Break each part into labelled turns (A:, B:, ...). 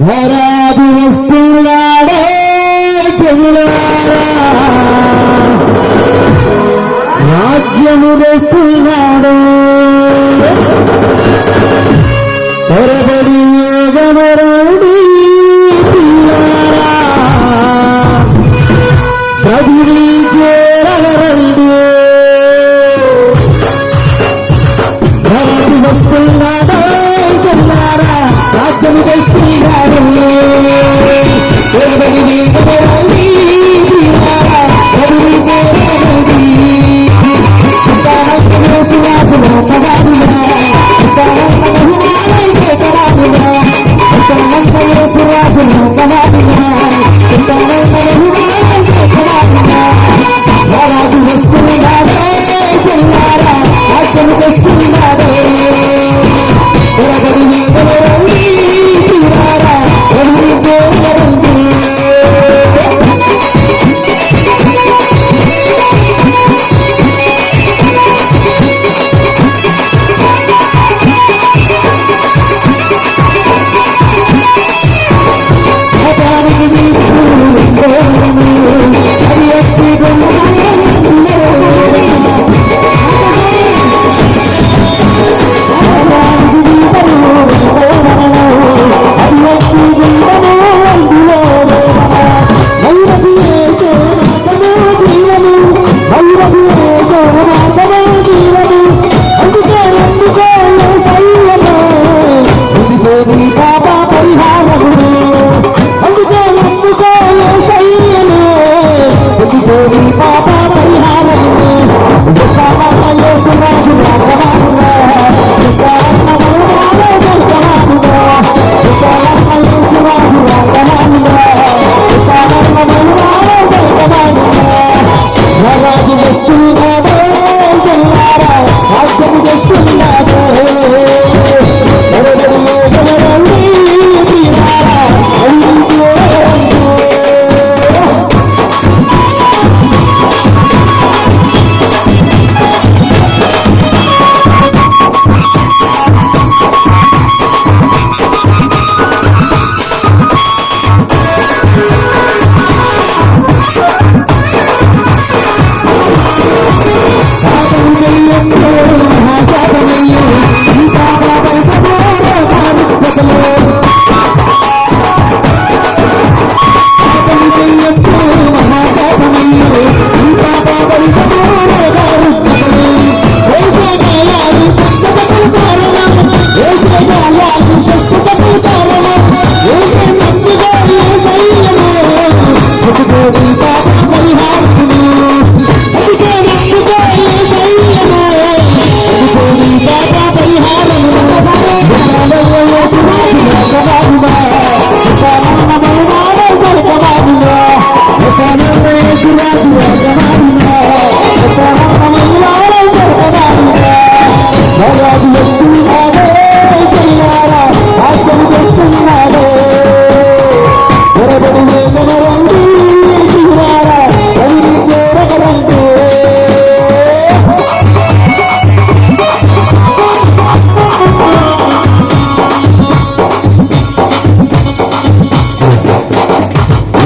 A: రారాజు వస్తున్నాడే చెవులారా రాజ్యము వస్తున్నాడు త్వరపడి వేగమరండి పిల్లారా. చెల్లారా రాజ్యము 我的 Oh,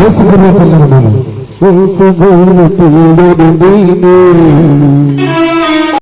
A: യേശുവിനെ കൊണ്ടാണ് യേശുവിനെ കൊണ്ടാണ്